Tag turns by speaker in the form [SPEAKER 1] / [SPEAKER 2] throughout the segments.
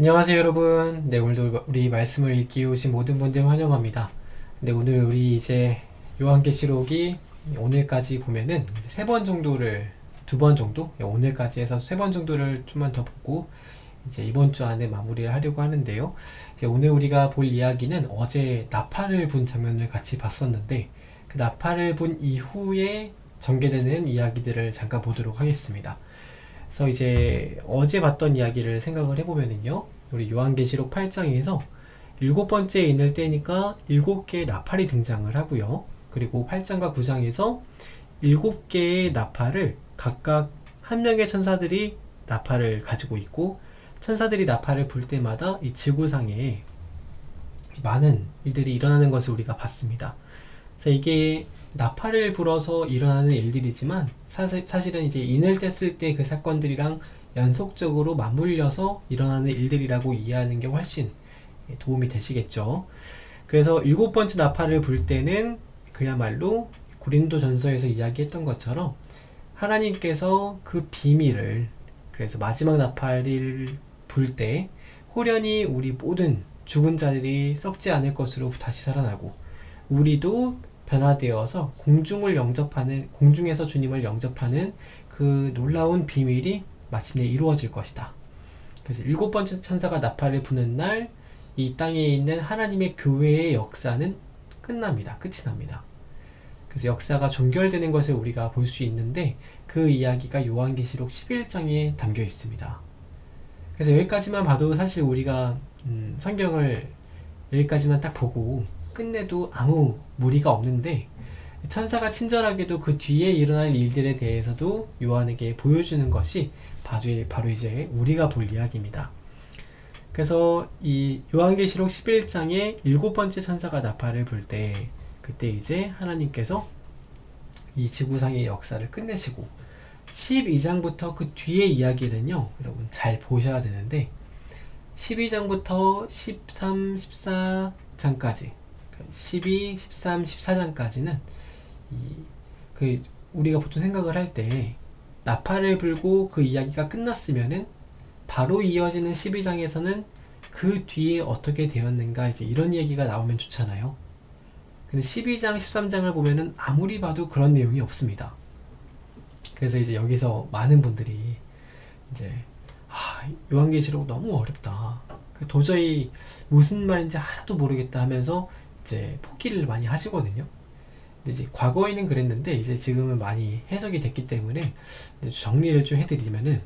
[SPEAKER 1] 안녕하세요 여러분. 네 오늘도 우리 말씀을 읽기 오신 모든 분들 환영합니다. 네 오늘 우리 이제 요한계시록이 오늘까지 보면은 세 번 정도를 두 번 정도? 네, 오늘까지 해서 세 번 정도를 좀만 더 보고 이제 이번 주 안에 마무리를 하려고 하는데요. 오늘 우리가 볼 이야기는 어제 나팔을 분 장면을 같이 봤었는데 그 나팔을 분 이후에 전개되는 이야기들을 잠깐 보도록 하겠습니다 그래서 이제 어제 봤던 이야기를 생각을 해보면은요. 우리 요한계시록 8장에서 일곱 번째 인을 떼니까 일곱 개의 나팔이 등장을 하고요. 그리고 8장과 9장에서 일곱 개의 나팔을 각각 한 명의 천사들이 나팔을 가지고 있고 천사들이 나팔을 불 때마다 이 지구상에 많은 일들이 일어나는 것을 우리가 봤습니다. 그래서 이게 나팔을 불어서 일어나는 일들이지만 사실, 사실은 이제 인을 뗐을 때 그 사건들이랑 연속적으로 맞물려서 일어나는 일들이라고 이해하는 게 훨씬 도움이 되시겠죠. 그래서 일곱 번째 나팔을 불 때는 그야말로 고린도 전서에서 이야기했던 것처럼 하나님께서 그 비밀을 그래서 마지막 나팔을 불 때 호련히 우리 모든 죽은 자들이 썩지 않을 것으로 다시 살아나고 우리도 변화되어서 공중을 영접하는 공중에서 주님을 영접하는 그 놀라운 비밀이 마침내 이루어질 것이다. 그래서 일곱 번째 천사가 나팔을 부는 날 이 땅에 있는 하나님의 교회의 역사는 끝납니다. 끝이 납니다. 그래서 역사가 종결되는 것을 우리가 볼 수 있는데 그 이야기가 요한계시록 11장에 담겨 있습니다. 그래서 여기까지만 봐도 사실 우리가 음, 성경을 여기까지만 딱 보고 끝내도 아무 무리가 없는데 천사가 친절하게도 그 뒤에 일어날 일들에 대해서도 요한에게 보여주는 것이 바로 이제 우리가 볼 이야기입니다. 그래서 이 요한계시록 11장에 일곱 번째 천사가 나팔을 불 때 그때 이제 하나님께서 이 지구상의 역사를 끝내시고 12장부터 그 뒤의 이야기는요 여러분 잘 보셔야 되는데 12장부터 13, 14장까지 12, 13, 14장까지는 이, 그 우리가 보통 생각을 할 때 나팔을 불고 그 이야기가 끝났으면은 바로 이어지는 12장에서는 그 뒤에 어떻게 되었는가 이제 이런 얘기가 나오면 좋잖아요. 근데 12장, 13장을 보면은 아무리 봐도 그런 내용이 없습니다. 그래서 이제 여기서 많은 분들이 이제 아, 요한계시록 너무 어렵다. 도저히 무슨 말인지 하나도 모르겠다 하면서 이제 포기를 많이 하시거든요. 근데 이제 과거에는 그랬는데 이제 지금은 많이 해석이 됐기 때문에 정리를 좀 해드리면은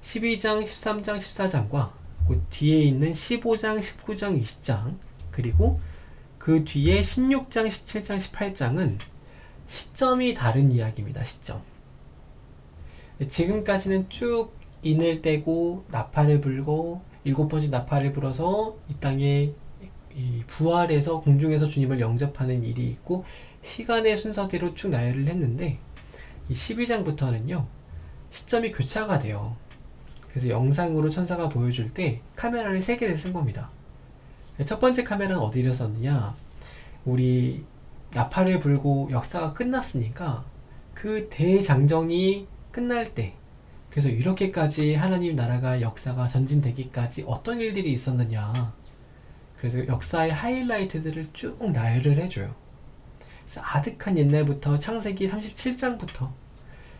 [SPEAKER 1] 12장, 13장, 14장과 그 뒤에 있는 15장, 19장, 20장 그리고 그 뒤에 16장, 17장, 18장은 시점이 다른 이야기입니다. 시점. 지금까지는 쭉 인을 떼고 나팔을 불고 일곱 번째 나팔을 불어서 이 땅에 이 부활해서 공중에서 주님을 영접하는 일이 있고 시간의 순서대로 쭉 나열을 했는데 이 12장부터는요 시점이 교차가 돼요. 그래서 영상으로 천사가 보여줄 때 카메라를 세 개를 쓴 겁니다. 첫 번째 카메라는 어디를 썼느냐? 우리 나팔을 불고 역사가 끝났으니까 그 대장정이 끝날 때 그래서 이렇게까지 하나님 나라가 역사가 전진되기까지 어떤 일들이 있었느냐 그래서 역사의 하이라이트들을 쭉 나열을 해줘요. 그래서 아득한 옛날부터 창세기 37장부터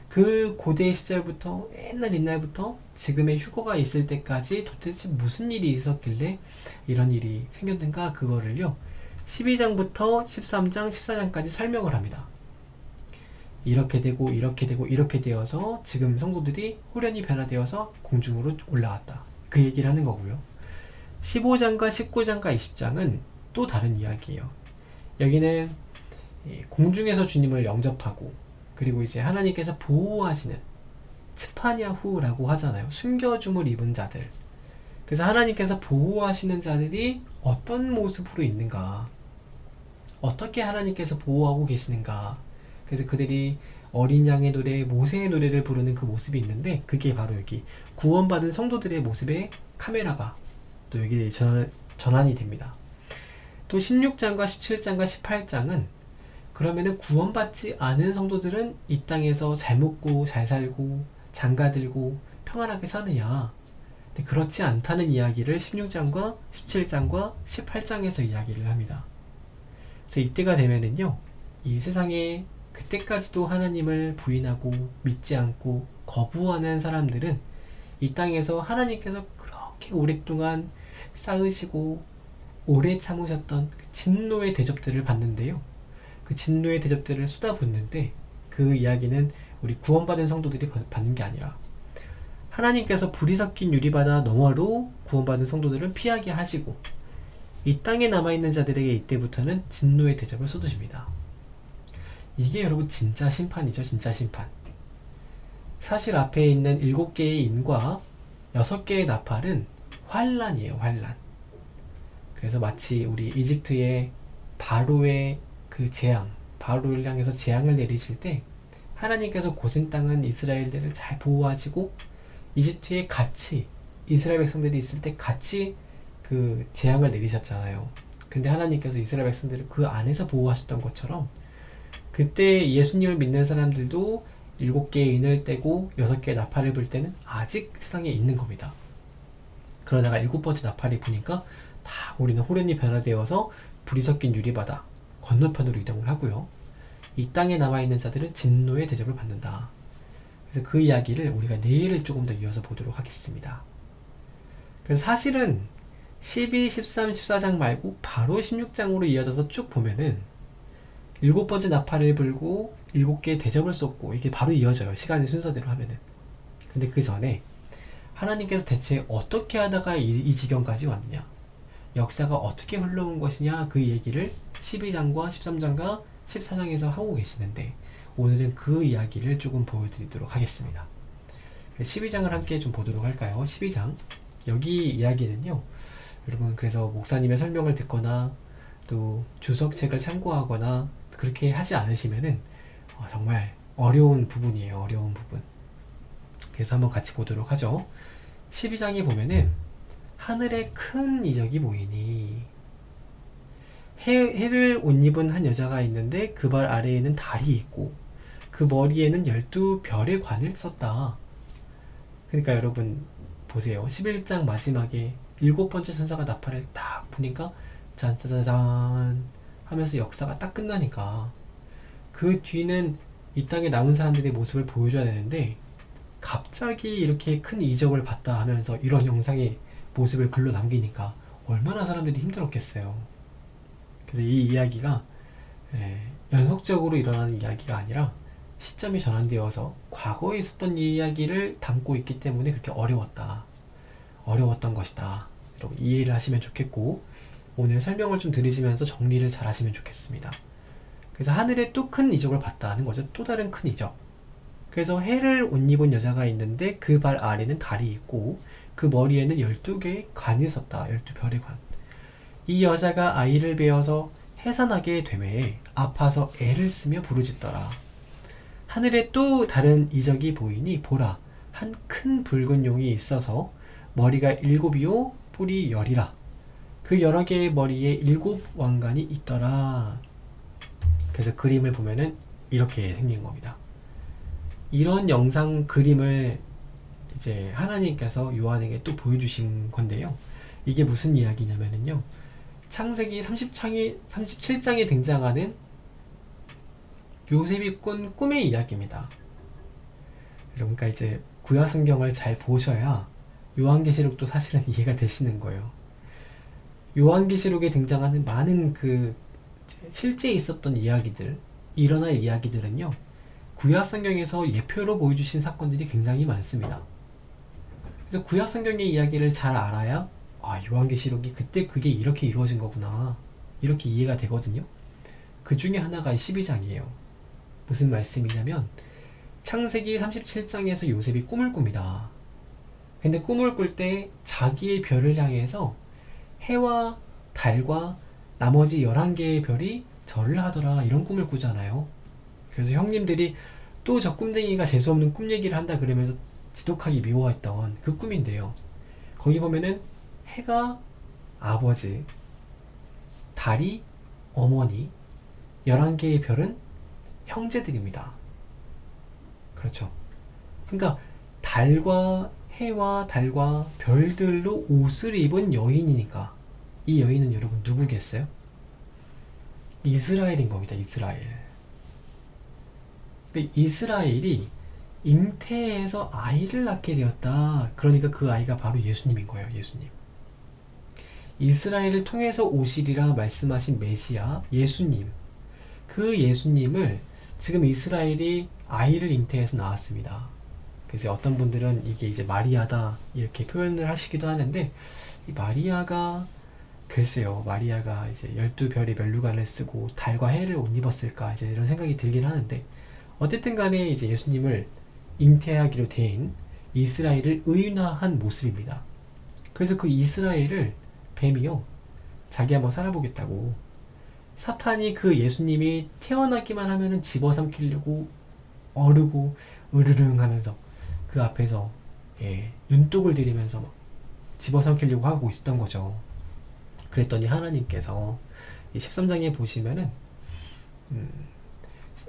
[SPEAKER 1] 그 고대 시절부터 옛날 옛날부터 지금의 휴거가 있을 때까지 도대체 무슨 일이 있었길래 이런 일이 생겼는가 그거를요 12장부터 13장 14장까지 설명을 합니다. 이렇게 되고 이렇게 되고 이렇게 되어서 지금 성도들이 호련히 변화되어서 공중으로 올라왔다. 그 얘기를 하는 거고요. 15장과 19장과 20장은 또 다른 이야기예요. 여기는 공중에서 주님을 영접하고 그리고 이제 하나님께서 보호하시는 츠파냐후라고 하잖아요. 숨겨줌을 입은 자들. 그래서 하나님께서 보호하시는 자들이 어떤 모습으로 있는가? 어떻게 하나님께서 보호하고 계시는가? 그래서 그들이 어린 양의 노래, 모세의 노래를 부르는 그 모습이 있는데 그게 바로 여기 구원받은 성도들의 모습에 카메라가 또 여기 전, 전환이 됩니다. 또 16장과 17장과 18장은 그러면은 구원받지 않은 성도들은 이 땅에서 잘 먹고 잘 살고 장가들고 평안하게 사느냐 근데 그렇지 않다는 이야기를 16장과 17장과 18장에서 이야기를 합니다. 그래서 이때가 되면은요, 이 세상에 그때까지도 하나님을 부인하고 믿지 않고 거부하는 사람들은 이 땅에서 하나님께서 그렇게 오랫동안 쌓으시고 오래 참으셨던 그 진노의 대접들을 받는데요. 그 진노의 대접들을 쏟아붓는데 그 이야기는 우리 구원받은 성도들이 받- 받는 게 아니라 하나님께서 불이 섞인 유리바다 너머로 구원받은 성도들은 피하게 하시고 이 땅에 남아있는 자들에게 이때부터는 진노의 대접을 쏟으십니다. 이게 여러분 진짜 심판이죠, 진짜 심판. 사실 앞에 있는 일곱 개의 인과 여섯 개의 나팔은 환란이에요, 환란. 그래서 마치 우리 이집트의 바로의 그 재앙, 바로를 향해서 재앙을 내리실 때 하나님께서 고센 땅은 이스라엘들을 잘 보호하시고 이집트에 같이 이스라엘 백성들이 있을 때 같이 그 재앙을 내리셨잖아요. 근데 하나님께서 이스라엘 백성들을 그 안에서 보호하셨던 것처럼 그때 예수님을 믿는 사람들도 일곱 개의 인을 떼고 여섯 개의 나팔을 불 때는 아직 세상에 있는 겁니다. 그러다가 일곱 번째 나팔이 부니까 다 우리는 호련히 변화되어서 불이 섞인 유리바다 건너편으로 이동을 하고요. 이 땅에 남아있는 자들은 진노의 대접을 받는다. 그래서 그 이야기를 우리가 내일 조금 더 이어서 보도록 하겠습니다. 그래서 사실은 12, 13, 14장 말고 바로 16장으로 이어져서 쭉 보면은 일곱 번째 나팔을 불고 일곱 개의 대접을 쏟고 이게 바로 이어져요. 시간의 순서대로 하면은. 근데 그 전에 하나님께서 대체 어떻게 하다가 이, 이 지경까지 왔느냐? 역사가 어떻게 흘러온 것이냐? 그 얘기를 12장과 13장과 14장에서 하고 계시는데 오늘은 그 이야기를 조금 보여드리도록 하겠습니다. 12장을 함께 좀 보도록 할까요? 12장. 여기 이야기는요. 여러분 그래서 목사님의 설명을 듣거나 또 주석책을 참고하거나 그렇게 하지 않으시면은 어, 정말 어려운 부분이에요. 어려운 부분. 그래서 한번 같이 보도록 하죠. 12장에 보면은 하늘에 큰 이적이 보이니 해, 해를 옷 입은 한 여자가 있는데 그 발 아래에는 달이 있고 그 머리에는 열두 별의 관을 썼다. 그러니까 여러분 보세요. 11장 마지막에 일곱 번째 천사가 나팔을 딱 부니까 짠짜자잔 하면서 역사가 딱 끝나니까 그 뒤는 이 땅에 남은 사람들의 모습을 보여줘야 되는데 갑자기 이렇게 큰 이적을 봤다 하면서 이런 영상의 모습을 글로 남기니까 얼마나 사람들이 힘들었겠어요. 그래서 이 이야기가 예, 연속적으로 일어나는 이야기가 아니라 시점이 전환되어서 과거에 있었던 이야기를 담고 있기 때문에 그렇게 어려웠다. 어려웠던 것이다. 여러분 이해를 하시면 좋겠고 오늘 설명을 좀 들으시면서 정리를 잘 하시면 좋겠습니다. 그래서 하늘에 또 큰 이적을 봤다는 거죠. 또 다른 큰 이적. 그래서 해를 옷 입은 여자가 있는데 그 발 아래는 달이 있고 그 머리에는 12개의 관이 섰다. 12별의 관. 이 여자가 아이를 베어서 해산하게 되매 아파서 애를 쓰며 부르짖더라. 하늘에 또 다른 이적이 보이니 보라 한 큰 붉은 용이 있어서 머리가 일곱이요 뿔이 열이라 그 여러 개의 머리에 일곱 왕관이 있더라. 그래서 그림을 보면은 이렇게 생긴 겁니다. 이런 영상 그림을 이제 하나님께서 요한에게 또 보여주신 건데요. 이게 무슨 이야기냐면은요. 창세기 30장에, 37장에 등장하는 요셉이 꾼 꿈의 이야기입니다. 그러니까 이제 구약 성경을 잘 보셔야 요한계시록도 사실은 이해가 되시는 거예요. 요한계시록에 등장하는 많은 그 실제 있었던 이야기들, 일어날 이야기들은요. 구약 성경에서 예표로 보여주신 사건들이 굉장히 많습니다. 그래서 구약 성경의 이야기를 잘 알아야 아, 요한계시록이 그때 그게 이렇게 이루어진 거구나. 이렇게 이해가 되거든요. 그 중에 하나가 12장이에요. 무슨 말씀이냐면 창세기 37장에서 요셉이 꿈을 꿉니다. 근데 꿈을 꿀 때 자기의 별을 향해서 해와 달과 나머지 11개의 별이 절을 하더라 이런 꿈을 꾸잖아요. 그래서 형님들이 또 저 꿈쟁이가 재수없는 꿈 얘기를 한다 그러면서 지독하게 미워했던 그 꿈인데요. 거기 보면은 해가 아버지, 달이 어머니, 11개의 별은 형제들입니다. 그렇죠. 그러니까 달과 해와 달과 별들로 옷을 입은 여인이니까 이 여인은 여러분 누구겠어요? 이스라엘인 겁니다. 이스라엘. 그 이스라엘이 잉태에서 아이를 낳게 되었다. 그러니까 그 아이가 바로 예수님인 거예요. 예수님. 이스라엘을 통해서 오시리라 말씀하신 메시아 예수님. 그 예수님을 지금 이스라엘이 아이를 잉태해서 낳았습니다. 그래서 어떤 분들은 이게 이제 마리아다 이렇게 표현을 하시기도 하는데 이 마리아가 글쎄요 마리아가 이제 열두 별의 멸류관을 쓰고 달과 해를 옷 입었을까 이제 이런 생각이 들긴 하는데 어쨌든 간에 이제 예수님을 잉태하기로 된 이스라엘을 의인화한 모습입니다. 그래서 그 이스라엘을 뱀이요 자기 한번 살아보겠다고 사탄이 그 예수님이 태어나기만 하면은 집어삼키려고 어르고 으르릉 하면서 그 앞에서 예, 눈독을 들이면서 막 집어삼키려고 하고 있었던 거죠. 그랬더니 하나님께서 이 13장에 보시면은 음,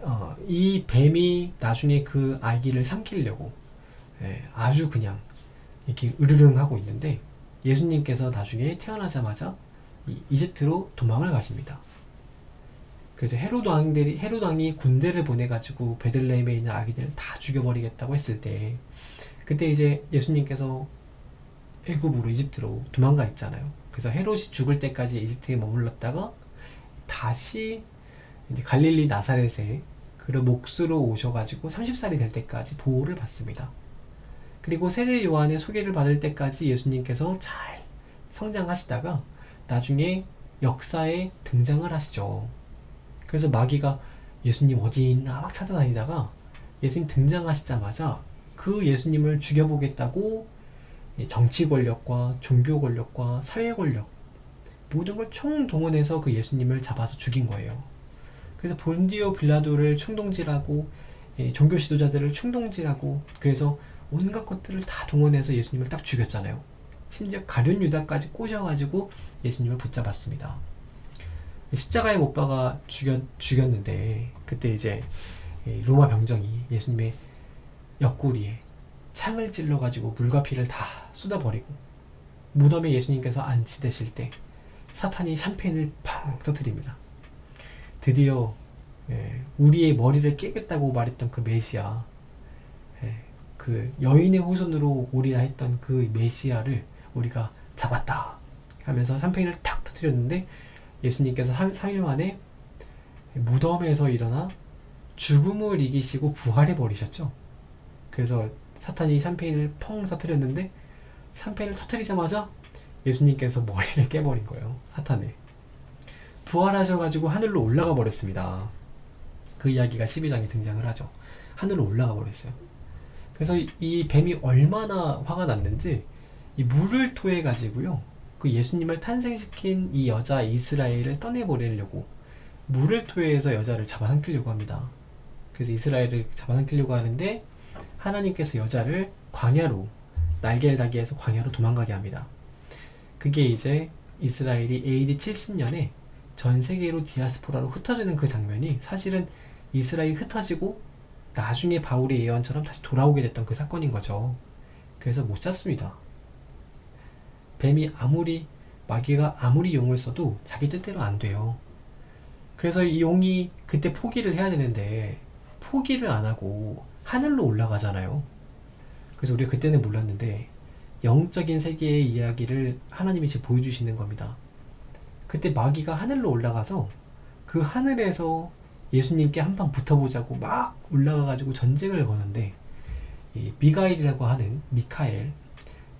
[SPEAKER 1] 어, 이 뱀이 나중에 그 아기를 삼키려고 예, 아주 그냥 이렇게 으르릉 하고 있는데 예수님께서 나중에 태어나자마자 이 이집트로 도망을 가십니다. 그래서 헤로드 왕들이 헤로드 왕이 군대를 보내가지고 베들레헴에 있는 아기들을 다 죽여버리겠다고 했을 때 그때 이제 예수님께서 애굽으로 이집트로 도망가 있잖아요. 그래서 헤롯이 죽을 때까지 이집트에 머물렀다가 다시 갈릴리 나사렛에 그런 몫으로 오셔가지고 30살이 될 때까지 보호를 받습니다. 그리고 세례 요한의 소개를 받을 때까지 예수님께서 잘 성장하시다가 나중에 역사에 등장을 하시죠. 그래서 마귀가 예수님 어디 있나 막 찾아다니다가 예수님 등장하시자마자 그 예수님을 죽여보겠다고 정치 권력과 종교 권력과 사회 권력 모든 걸 총동원해서 그 예수님을 잡아서 죽인 거예요. 그래서 본디오 빌라도를 충동질하고 종교 지도자들을 충동질하고 그래서 온갖 것들을 다 동원해서 예수님을 딱 죽였잖아요. 심지어 가룟 유다까지 꼬셔가지고 예수님을 붙잡았습니다. 십자가에 못 박아 죽였, 죽였는데 그때 이제 로마 병정이 예수님의 옆구리에 창을 찔러가지고 물과 피를 다 쏟아버리고 무덤에 예수님께서 안치되실 때 사탄이 샴페인을 팡 터뜨립니다. 드디어 예, 우리의 머리를 깨겠다고 말했던 그 메시아 예, 그 여인의 후손으로 오리라 했던 그 메시아를 우리가 잡았다 하면서 샴페인을 탁 터뜨렸는데 예수님께서 3, 3일 만에 무덤에서 일어나 죽음을 이기시고 부활해 버리셨죠. 그래서 사탄이 샴페인을 펑 터뜨렸는데 샴페인을 터뜨리자마자 예수님께서 머리를 깨버린 거예요. 사탄에. 부활하셔가지고 하늘로 올라가 버렸습니다. 그 이야기가 12장에 등장을 하죠. 하늘로 올라가 버렸어요. 그래서 이 뱀이 얼마나 화가 났는지 이 물을 토해 가지고요. 그 예수님을 탄생시킨 이 여자 이스라엘을 떠내보내려고 물을 토해서 여자를 잡아당기려고 합니다. 그래서 이스라엘을 잡아당기려고 하는데 하나님께서 여자를 광야로 날개를 달게 해서 광야로 도망가게 합니다. 그게 이제 이스라엘이 AD 70년에 전 세계로 디아스포라로 흩어지는 그 장면이 사실은 이스라엘이 흩어지고 나중에 바울의 예언처럼 다시 돌아오게 됐던 그 사건인 거죠. 그래서 못 잡습니다. 뱀이 아무리 마귀가 아무리 용을 써도 자기 뜻대로 안 돼요. 그래서 이 용이 그때 포기를 해야 되는데 포기를 안 하고 하늘로 올라가잖아요. 그래서 우리가 그때는 몰랐는데 영적인 세계의 이야기를 하나님이 지금 보여주시는 겁니다. 그때 마귀가 하늘로 올라가서 그 하늘에서 예수님께 한 방 붙어보자고 막 올라가가지고 전쟁을 거는데 이 미가엘이라고 하는 미카엘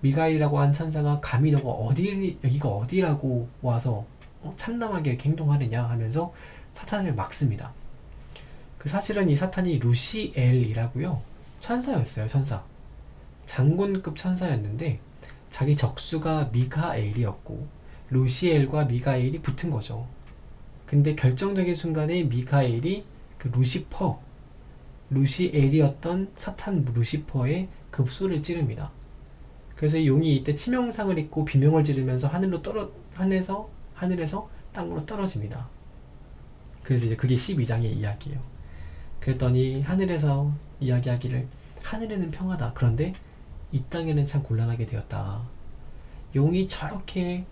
[SPEAKER 1] 미가엘이라고 한 천사가 감히 너가 어디 여기가 어디라고 와서 어, 참남하게 이렇게 행동하느냐 하면서 사탄을 막습니다. 그 사실은 이 사탄이 루시엘이라고요 천사였어요 천사 장군급 천사였는데 자기 적수가 미가엘이었고 루시엘과 미가엘이 붙은 거죠. 근데 결정적인 순간에 미가엘이 그 루시퍼 루시엘이었던 사탄 루시퍼의 급소를 찌릅니다. 그래서 용이 이때 치명상을 입고 비명을 지르면서 하늘로 떨어 하늘에서 하늘에서 땅으로 떨어집니다. 그래서 이제 그게 12장의 이야기예요. 그랬더니 하늘에서 이야기하기를 하늘에는 평하다. 그런데 이 땅에는 참 곤란하게 되었다. 용이 저렇게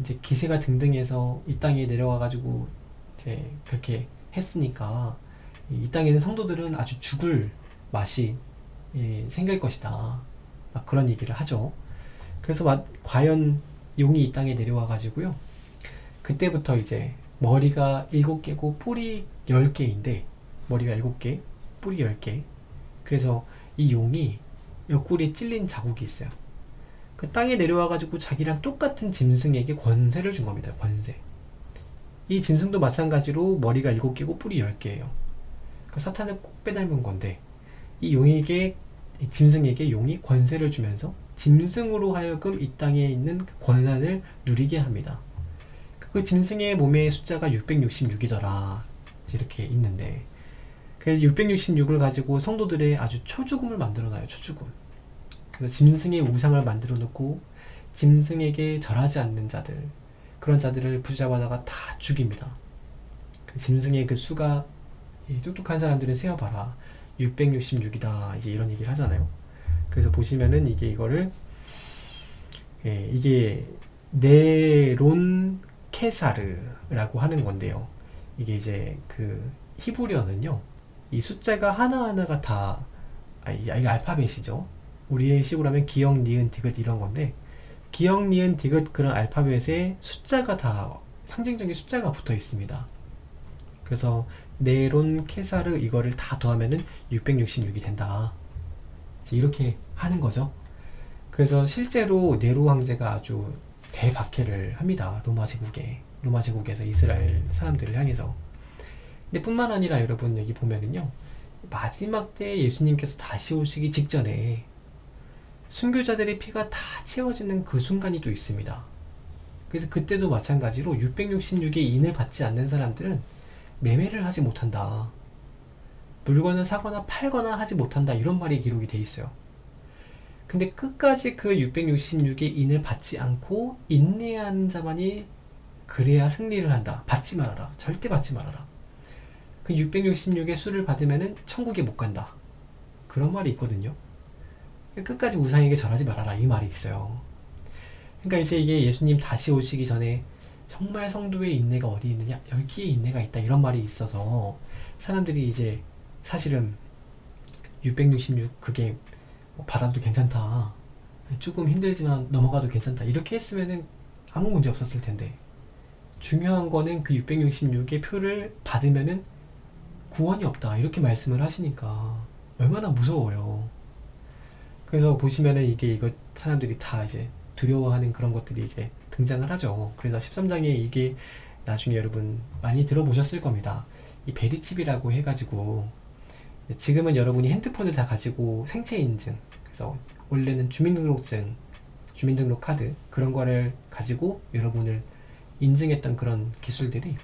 [SPEAKER 1] 이제 기세가 등등해서 이 땅에 내려와 가지고 이제 그렇게 했으니까 이 땅에는 성도들은 아주 죽을 맛이 예, 생길 것이다. 막 그런 얘기를 하죠. 그래서 마- 과연 용이 이 땅에 내려와 가지고요. 그때부터 이제 머리가 일곱 개고 뿌리 열 개인데 머리가 일곱 개, 뿌리 열 개. 그래서 이 용이 옆구리에 찔린 자국이 있어요. 그 땅에 내려와 가지고 자기랑 똑같은 짐승에게 권세를 준 겁니다. 권세. 이 짐승도 마찬가지로 머리가 일곱 개고 뿌리 열 개예요. 그 사탄을 꼭 빼닮은 건데 이 용에게 이 짐승에게 용이 권세를 주면서 짐승으로 하여금 이 땅에 있는 그 권한을 누리게 합니다. 그 짐승의 몸의 숫자가 666이더라. 이렇게 있는데 그래서 666을 가지고 성도들의 아주 초죽음을 만들어 놔요. 초죽음. 그래서 짐승의 우상을 만들어 놓고 짐승에게 절하지 않는 자들 그런 자들을 부자마다가 다 죽입니다. 그 짐승의 그 수가 이 똑똑한 사람들은 세어봐라 666이다 이제 이런 얘기를 하잖아요. 그래서 보시면은 이게 이거를 예, 이게 네론 케사르라고 하는 건데요. 이게 이제 그 히브리어는요. 이 숫자가 하나하나가 다 아, 이게 알파벳이죠. 우리의 식으로 하면 기역, 니은, 디귿 이런 건데 기역, 니은, 디귿 그런 알파벳에 숫자가 다 상징적인 숫자가 붙어 있습니다. 그래서 네론 케사르 이거를 다 더하면은 666이 된다. 이렇게 하는 거죠. 그래서 실제로 네로 황제가 아주 대박해를 합니다. 로마 제국에 로마 제국에서 이스라엘 사람들을 향해서. 근데 뿐만 아니라 여러분 여기 보면은요 마지막 때 예수님께서 다시 오시기 직전에 순교자들의 피가 다 채워지는 그 순간이 또 있습니다. 그래서 그때도 마찬가지로 666의 인을 받지 않는 사람들은 매매를 하지 못한다. 물건을 사거나 팔거나 하지 못한다. 이런 말이 기록이 돼 있어요. 근데 끝까지 그 666의 인을 받지 않고 인내하는 자만이 그래야 승리를 한다. 받지 말아라. 절대 받지 말아라. 그 666의 수를 받으면은 천국에 못 간다. 그런 말이 있거든요. 끝까지 우상에게 절하지 말아라. 이 말이 있어요. 그러니까 이제 이게 예수님 다시 오시기 전에 정말 성도의 인내가 어디 있느냐? 여기에 인내가 있다. 이런 말이 있어서 사람들이 이제 사실은 666 그게 뭐 받아도 괜찮다. 조금 힘들지만 넘어가도 괜찮다. 이렇게 했으면은 아무 문제 없었을 텐데. 중요한 거는 그 666의 표를 받으면은 구원이 없다. 이렇게 말씀을 하시니까 얼마나 무서워요. 그래서 보시면은 이게 이거 사람들이 다 이제 두려워하는 그런 것들이 이제 등장을 하죠. 그래서 13장에 이게 나중에 여러분 많이 들어보셨을 겁니다. 이 베리칩이라고 해가지고 지금은 여러분이 핸드폰을 다 가지고 생체 인증 그래서 원래는 주민등록증 주민등록 카드 그런 거를 가지고 여러분을 인증했던 그런 기술들이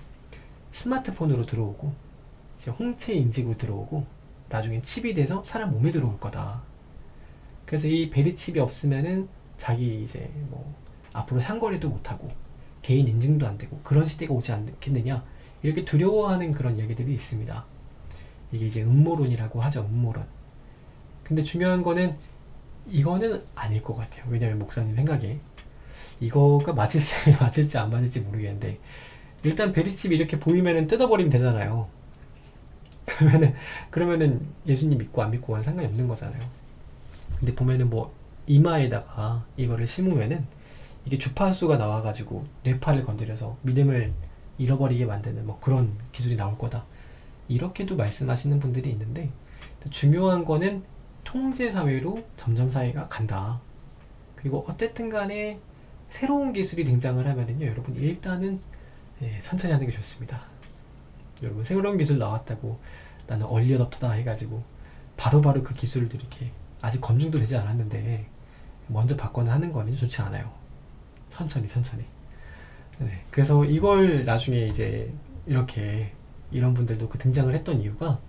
[SPEAKER 1] 스마트폰으로 들어오고 이제 홍채 인식으로 들어오고 나중에 칩이 돼서 사람 몸에 들어올 거다. 그래서 이 베리칩이 없으면은 자기 이제 뭐 앞으로 상거래도 못하고 개인 인증도 안 되고 그런 시대가 오지 않겠느냐 이렇게 두려워하는 그런 이야기들이 있습니다. 이게 이제 음모론이라고 하죠. 음모론. 근데 중요한 거는 이거는 아닐 것 같아요. 왜냐면 목사님 생각에 이거가 맞을지 맞을지 안 맞을지 모르겠는데 일단 베리칩이 이렇게 보이면은 뜯어버리면 되잖아요. 그러면은 그러면은 예수님 믿고 안 믿고는 상관이 없는 거잖아요. 근데 보면은 뭐 이마에다가 이거를 심으면은 이게 주파수가 나와가지고 뇌파를 건드려서 믿음을 잃어버리게 만드는 뭐 그런 기술이 나올 거다. 이렇게도 말씀하시는 분들이 있는데 중요한 거는 통제 사회로 점점 사회가 간다. 그리고 어쨌든 간에 새로운 기술이 등장을 하면은요, 여러분 일단은 예, 천천히 하는 게 좋습니다. 여러분 새로운 기술 나왔다고 나는 얼리 어답터다 해가지고 바로바로 그 기술들 이렇게 아직 검증도 되지 않았는데 먼저 받거나 하는 거는 좋지 않아요. 천천히 천천히. 네, 그래서 이걸 나중에 이제 이렇게 이런 분들도 그 등장을 했던 이유가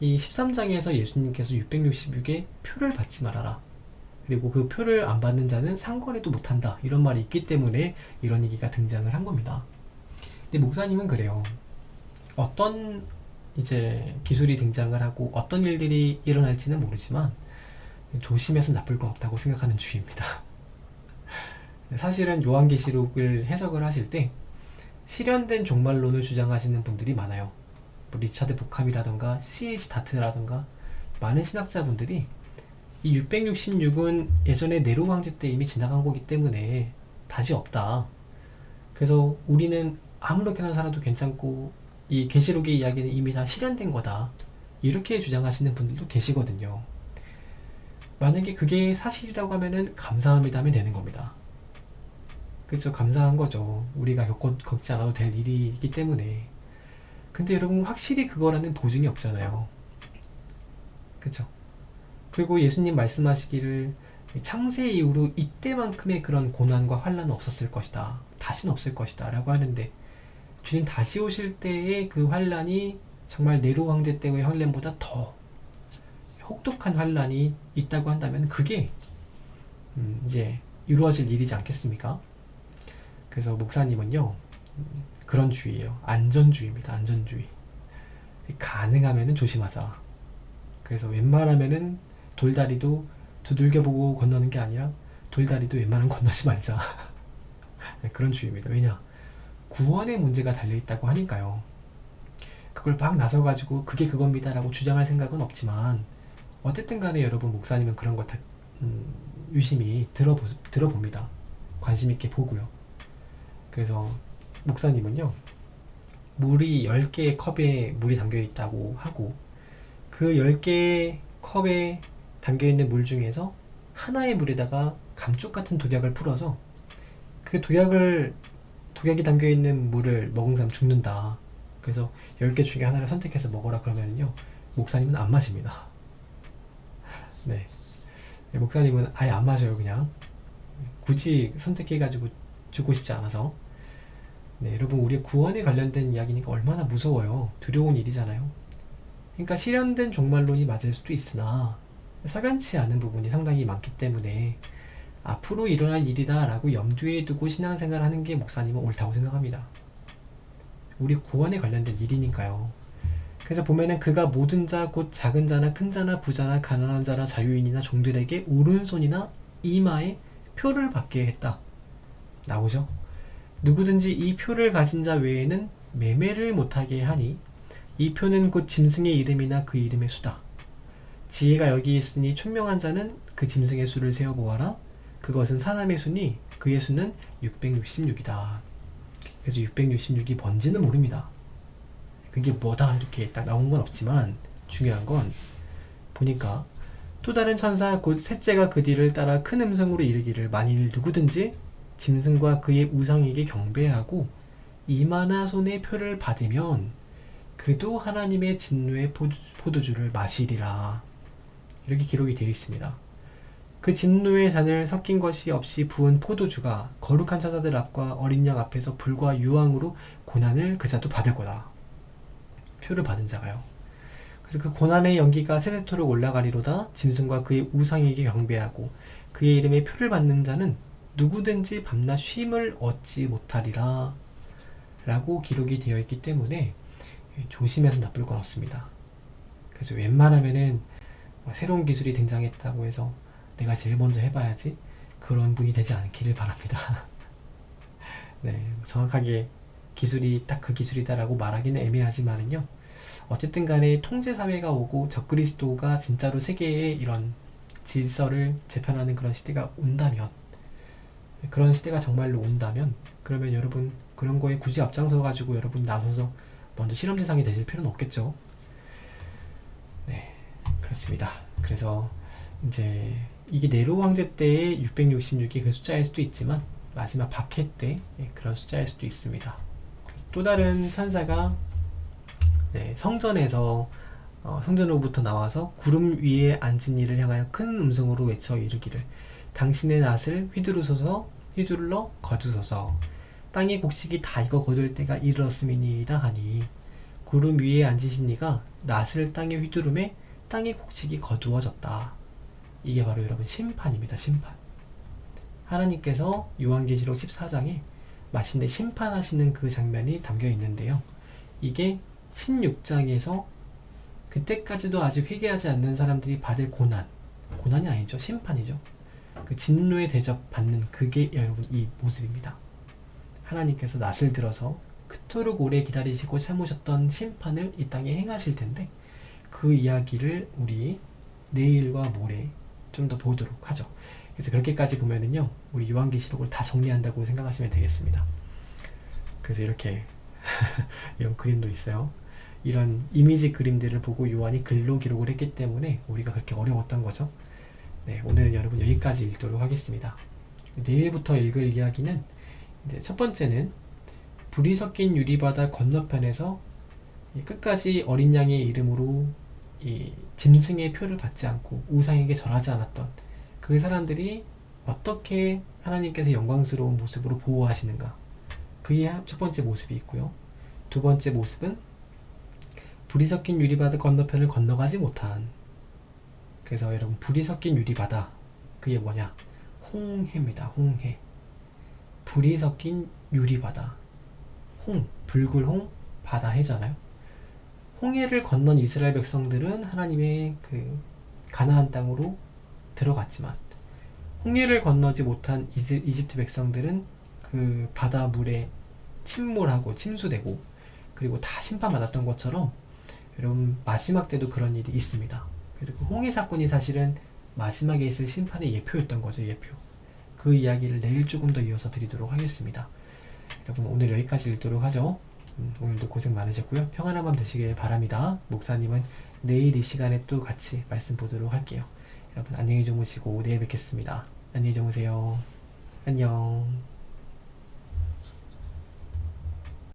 [SPEAKER 1] 이 13장에서 예수님께서 666의 표를 받지 말아라. 그리고 그 표를 안 받는 자는 상관에도 못한다. 이런 말이 있기 때문에 이런 얘기가 등장을 한 겁니다. 근데 목사님은 그래요. 어떤 이제 기술이 등장을 하고 어떤 일들이 일어날지는 모르지만 조심해서 나쁠 건 없다고 생각하는 주의입니다. 사실은 요한계시록을 해석을 하실 때 실현된 종말론을 주장하시는 분들이 많아요. 뭐 리차드 보캄이라던가 C.H. 다트라던가 많은 신학자분들이 이 666은 예전에 네로 황제 때 이미 지나간 거기 때문에 다시 없다. 그래서 우리는 아무렇게나 살아도 괜찮고 이 계시록의 이야기는 이미 다 실현된 거다. 이렇게 주장하시는 분들도 계시거든요. 만약에 그게 사실이라고 하면은 감사합니다 하면 되는 겁니다. 그죠? 감사한 거죠. 우리가 겪, 겪지 않아도 될 일이기 때문에. 근데 여러분 확실히 그거라는 보증이 없잖아요. 그죠? 그리고 예수님 말씀하시기를 창세 이후로 이때만큼의 그런 고난과 환란은 없었을 것이다. 다시는 없을 것이다. 라고 하는데 주님 다시 오실 때의 그 환란이 정말 네로 황제 때의 환란보다 더 혹독한 환란이 있다고 한다면 그게 음, 이제 이루어질 일이지 않겠습니까? 그래서 목사님은요 음, 그런 주의예요. 안전주의입니다. 안전주의. 가능하면은 조심하자. 그래서 웬만하면은 돌다리도 두들겨 보고 건너는 게 아니라 돌다리도 웬만하면 건너지 말자. 네, 그런 주의입니다. 왜냐? 구원의 문제가 달려 있다고 하니까요. 그걸 막 나서가지고 그게 그겁니다라고 주장할 생각은 없지만 어쨌든 간에 여러분 목사님은 그런 걸 다, 음, 유심히 들어보, 들어봅니다. 관심 있게 보고요. 그래서 목사님은요, 물이 10개의 컵에 물이 담겨 있다고 하고, 그 10개의 컵에 담겨 있는 물 중에서 하나의 물에다가 감쪽 같은 독약을 풀어서 그 독약을, 독약이 담겨 있는 물을 먹은 사람 죽는다. 그래서 10개 중에 하나를 선택해서 먹어라 그러면요, 목사님은 안 마십니다. 네. 목사님은 아예 안 마셔요, 그냥. 굳이 선택해가지고 죽고 싶지 않아서. 네, 여러분, 우리의 구원에 관련된 이야기니까 얼마나 무서워요. 두려운 일이잖아요. 그러니까 실현된 종말론이 맞을 수도 있으나, 석연치 않은 부분이 상당히 많기 때문에, 앞으로 일어날 일이다라고 염두에 두고 신앙생활 하는 게 목사님은 옳다고 생각합니다. 우리 구원에 관련된 일이니까요. 그래서 보면은 그가 모든 자, 곧 작은 자나 큰 자나 부자나 가난한 자나 자유인이나 종들에게 오른손이나 이마에 표를 받게 했다. 나오죠? 누구든지 이 표를 가진 자 외에는 매매를 못하게 하니 이 표는 곧 짐승의 이름이나 그 이름의 수다. 지혜가 여기 있으니 총명한 자는 그 짐승의 수를 세어 보아라. 그것은 사람의 수니 그의 수는 666이다. 그래서 666이 뭔지는 모릅니다. 그게 뭐다 이렇게 딱 나온 건 없지만 중요한 건 보니까 또 다른 천사 곧 셋째가 그 뒤를 따라 큰 음성으로 이르기를 만일 누구든지 짐승과 그의 우상에게 경배하고 이마나 손에 표를 받으면 그도 하나님의 진노의 포도주를 마시리라 이렇게 기록이 되어 있습니다. 그 진노의 잔을 섞인 것이 없이 부은 포도주가 거룩한 자자들 앞과 어린 양 앞에서 불과 유황으로 고난을 그 자도 받을 거다. 표를 받은 자가요. 그래서 그 고난의 연기가 세세토록 올라가리로다 짐승과 그의 우상에게 경배하고 그의 이름에 표를 받는 자는 누구든지 밤낮 쉼을 얻지 못하리라 라고 기록이 되어 있기 때문에 조심해서 나쁠 건 없습니다. 그래서 웬만하면은 뭐 새로운 기술이 등장했다고 해서 내가 제일 먼저 해봐야지 그런 분이 되지 않기를 바랍니다. 네, 정확하게 기술이 딱 그 기술이다라고 말하기는 애매하지만은요. 어쨌든 간에 통제 사회가 오고 적그리스도가 진짜로 세계의 이런 질서를 재편하는 그런 시대가 온다면 그런 시대가 정말로 온다면 그러면 여러분 그런 거에 굳이 앞장서 가지고 여러분 나서서 먼저 실험 대상이 되실 필요는 없겠죠. 네, 그렇습니다. 그래서 이제 이게 네로 황제 때의 666이 그 숫자일 수도 있지만 마지막 박해 때 그런 숫자일 수도 있습니다. 또 다른 천사가 네, 성전에서 어, 성전으로부터 나와서 구름 위에 앉은 이를 향하여 큰 음성으로 외쳐 이르기를 당신의 낫을 휘두르소서 휘둘러 거두소서 땅의 곡식이 다 익어 거둘 때가 이르렀음이니이다 하니 구름 위에 앉으신 이가 낫을 땅에 휘두름에 땅의 곡식이 거두어졌다. 이게 바로 여러분 심판입니다. 심판. 하나님께서 요한계시록 14장에 마침내 심판하시는 그 장면이 담겨 있는데요. 이게 16장에서 그때까지도 아직 회개하지 않는 사람들이 받을 고난, 고난이 아니죠. 심판이죠. 그 진노의 대접 받는 그게 여러분 이 모습입니다. 하나님께서 낯을 들어서 그토록 오래 기다리시고 참으셨던 심판을 이 땅에 행하실 텐데 그 이야기를 우리 내일과 모레 좀 더 보도록 하죠. 그래서 그렇게까지 보면은요, 우리 요한계시록을 다 정리한다고 생각하시면 되겠습니다. 그래서 이렇게 이런 그림도 있어요. 이런 이미지 그림들을 보고 요한이 글로 기록을 했기 때문에 우리가 그렇게 어려웠던 거죠. 네, 오늘은 여러분 여기까지 읽도록 하겠습니다. 내일부터 읽을 이야기는 이제 첫 번째는 불이 섞인 유리바다 건너편에서 이 끝까지 어린 양의 이름으로 이 짐승의 표를 받지 않고 우상에게 절하지 않았던 그 사람들이 어떻게 하나님께서 영광스러운 모습으로 보호하시는가 그게 첫 번째 모습이 있고요. 두 번째 모습은 불이 섞인 유리바다 건너편을 건너가지 못한 그래서 여러분 불이 섞인 유리바다 그게 뭐냐 홍해입니다. 홍해 불이 섞인 유리바다 홍 붉은 홍 바다 해잖아요. 홍해를 건넌 이스라엘 백성들은 하나님의 그 가나안 땅으로 들어갔지만 홍해를 건너지 못한 이집트 백성들은 그 바다 물에 침몰하고 침수되고 그리고 다 심판받았던 것처럼 여러분 마지막 때도 그런 일이 있습니다. 그래서 그 홍해 사건이 사실은 마지막에 있을 심판의 예표였던 거죠, 예표. 그 이야기를 내일 조금 더 이어서 드리도록 하겠습니다. 여러분 오늘 여기까지 읽도록 하죠. 음, 오늘도 고생 많으셨고요. 평안한 밤 되시길 바랍니다. 목사님은 내일 이 시간에 또 같이 말씀 보도록 할게요. 여러분 안녕히 주무시고 내일 뵙겠습니다. 안녕히 주무세요. 안녕.